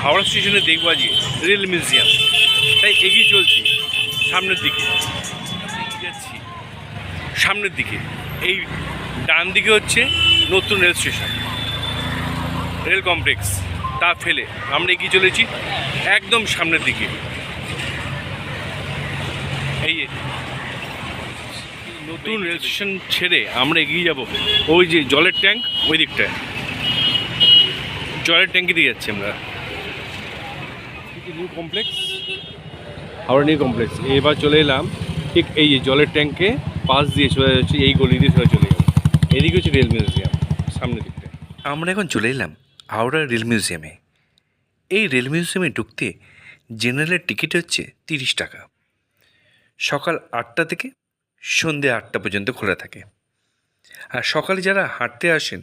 হাওড়া স্টেশনে দেখব আজকে রেল মিউজিয়াম। তাই এগিয়ে চলছি সামনের দিকে। যাচ্ছি সামনের দিকে। এই ডান দিকে হচ্ছে নতুন রেল স্টেশন। রেল কমপ্লেক্স, তা ফেলে আমরা এগিয়ে চলেছি একদম সামনের দিকে। এই নতুন রেল স্টেশন ছেড়ে আমরা এগিয়ে যাব ওই যে জলের ট্যাঙ্ক, ওই দিকটায়। জলের ট্যাঙ্কি দিয়ে যাচ্ছি আমরা। New complex Howrah new complex এবার চলে এলাম ঠিক এই যে জলের ট্যাঙ্কে পাশ দিয়ে চলে যাচ্ছি এই গলি দিয়ে সোজা চলে যাব। এদিকে হচ্ছে রেল মিউজিয়াম সামনের দিকটা আমরা এখন চলে এলাম হাওড়া রেল মিউজিয়ামে। এই রেল মিউজিয়ামে ঢুকতে জেনারেলের টিকিট হচ্ছে তিরিশ টাকা। সকাল আটটা থেকে সন্ধে আটটা পর্যন্ত খোলা থাকে। আর সকালে যারা হাঁটতে আসেন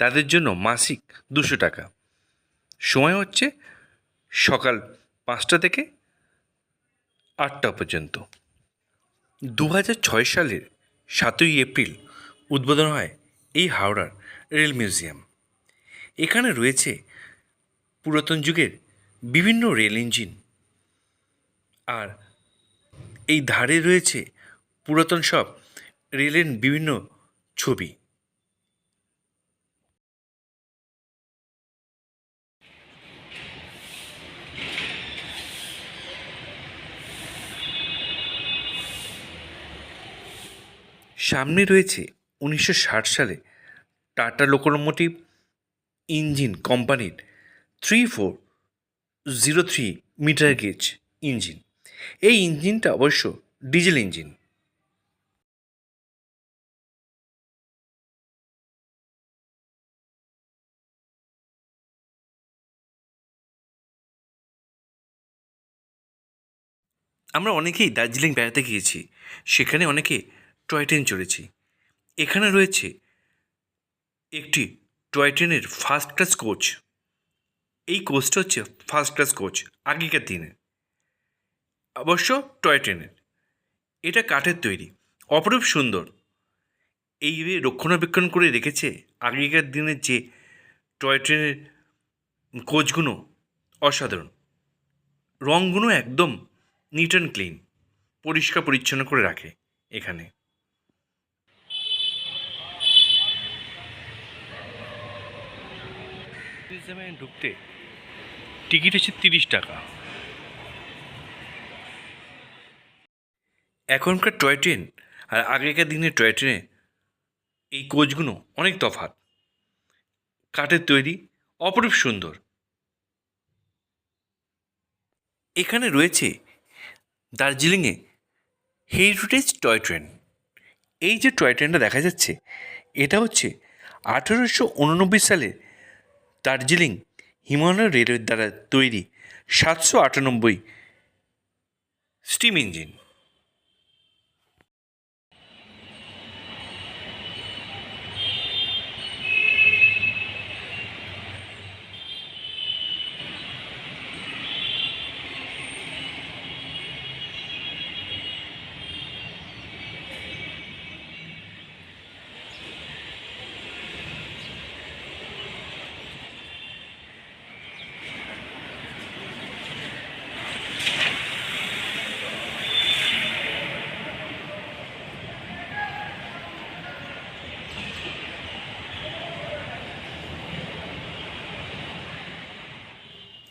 তাদের জন্য মাসিক দুশো টাকা। সময় হচ্ছে সকাল পাঁচটা থেকে আটটা পর্যন্ত। দু ছয় সালের সাতই এপ্রিল উদ্বোধন হয় এই হাওড়ার রেল মিউজিয়াম। এখানে রয়েছে পুরাতন যুগের বিভিন্ন রেল ইঞ্জিন। আর এই ধারে রয়েছে পুরাতন সব রেলের বিভিন্ন ছবি। সামনে রয়েছে উনিশশো ষাট সালে টাটা লোকোমোটিভ ইঞ্জিন কোম্পানির three four zero three metre gauge engine. এই ইঞ্জিনটা অবশ্য ডিজেল ইঞ্জিন। আমরা অনেকেই দার্জিলিং বেড়াতে গিয়েছি। সেখানে অনেকে টয় ট্রেন চড়েছি। এখানে রয়েছে একটি টয় ট্রেনের ফার্স্ট ক্লাস কোচ এই কোচটা হচ্ছে ফার্স্ট ক্লাস কোচ আগেকার দিনে। অবশ্য টয় ট্রেনের এটা কাঠের তৈরি, অপরূপ সুন্দর। এই রক্ষণাবেক্ষণ করে রেখেছে আগেকার দিনের যে টয় ট্রেনের কোচগুলো অসাধারণ। রঙগুলো একদম নিট অ্যান্ড ক্লিন পরিষ্কার পরিচ্ছন্ন করে রাখে এখানে। মিউজিয়ামে ঢুকতে টিকিট হচ্ছে তিরিশ টাকা। এখনকার টয় ট্রেন আর আগেকার দিনের টয় ট্রেনে এই কোচগুলো অনেক তফাৎ। কাঠের তৈরি, অপরূপ সুন্দর। এখানে রয়েছে দার্জিলিংয়ে হেরিটেজ টয় ট্রেন। এই যে টয় ট্রেনটা দেখা যাচ্ছে, এটা হচ্ছে আঠেরোশো উননব্বই সালে দার্জিলিং হিমালয় রেলওয়ের দ্বারা তৈরি সাতশো আটানব্বই স্টিম ইঞ্জিন।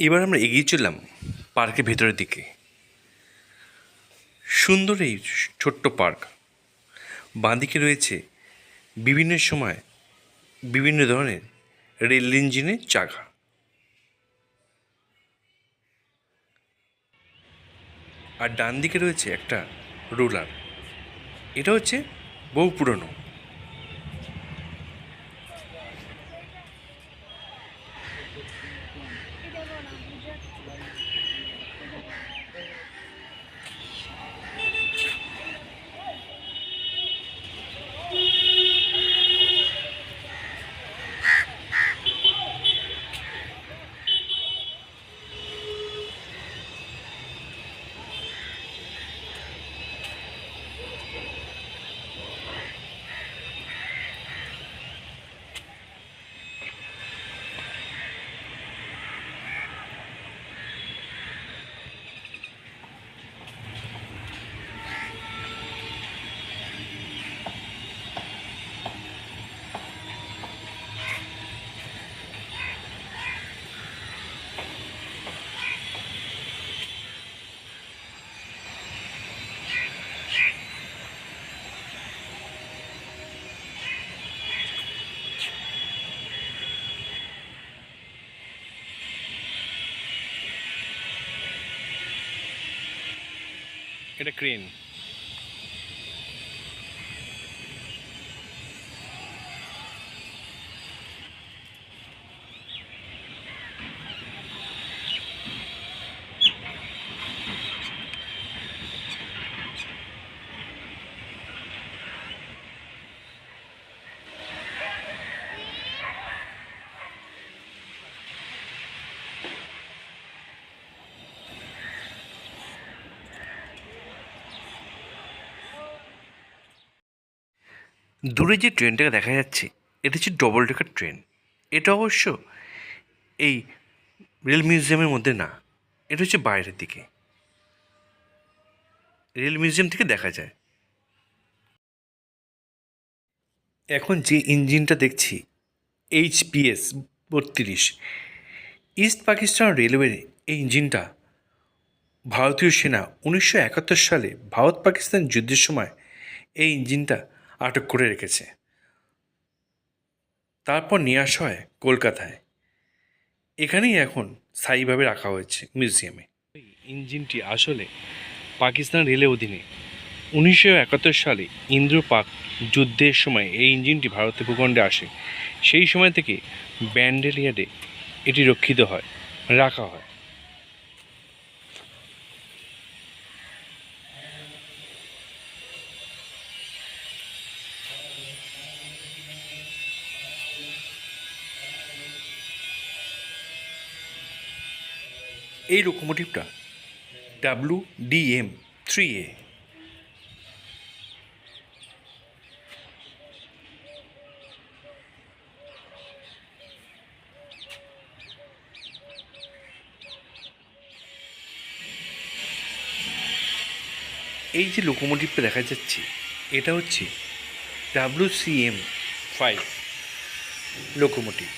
এবার আমরা এগিয়ে চললাম পার্কের ভেতরের দিকে। সুন্দর এই ছোট্ট পার্ক। বাঁদিকে রয়েছে বিভিন্ন সময় বিভিন্ন ধরনের রেল ইঞ্জিনের চাকা। আর ডান দিকে রয়েছে একটা রোলার। এটা হচ্ছে বহু পুরনো। এটা ক্রেন দূরে যে ট্রেনটাকে দেখা যাচ্ছে, এটা হচ্ছে ডবল ডেকার ট্রেন এটা অবশ্য এই রেল মিউজিয়ামের মধ্যে না, এটা হচ্ছে বাইরের দিকে। রেল মিউজিয়াম থেকে দেখা যায়। এখন যে ইঞ্জিনটা দেখছি এইচপিএস বত্রিশ। ইস্ট পাকিস্তান রেলওয়ের এই ইঞ্জিনটা ভারতীয় সেনা উনিশশো একাত্তর সালে ভারত পাকিস্তান যুদ্ধের সময় এই ইঞ্জিনটা আটক করে রেখেছে। তারপর নিয়ে আসা হয় কলকাতায়। এখানেই এখন স্থায়ীভাবে রাখা হয়েছে মিউজিয়ামে। ইঞ্জিনটি আসলে পাকিস্তান রেলের অধীনে। উনিশশো একাত্তর সালে ইন্দ্র পাক যুদ্ধের সময় এই ইঞ্জিনটি ভারতের ভূখণ্ডে আসে। সেই সময় থেকে ব্যান্ডেলিয়াডে এটি রক্ষিত হয়, রাখা হয়। এই লোকোমোটিভটা ডাব্লু ডিএম থ্রি এ এই যে লোকোমোটিভটা দেখা যাচ্ছে, এটা হচ্ছে W C M five locomotive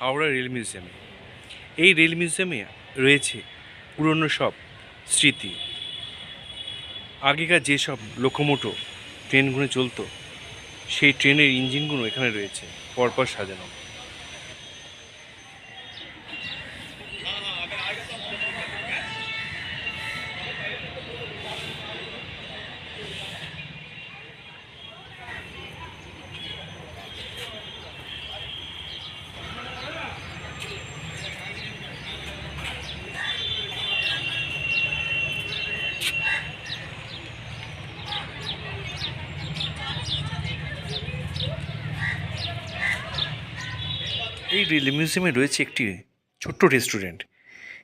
Howrah rail মিউজিয়ামে। এই রেল মিউজিয়ামে রয়েছে পুরনো সব স্মৃতি। আগেকার যেসব লোকোমোটো ট্রেনগুলো চলতো, সেই ট্রেনের ইঞ্জিনগুলো এখানে রয়েছে, পরপর সাজানো। এই রেল মিউজিয়ামে রয়েছে একটি ছোট্ট রেস্টুরেন্ট।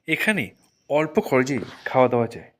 এখানে অল্প খরচেই খাওয়া দাওয়া যায়।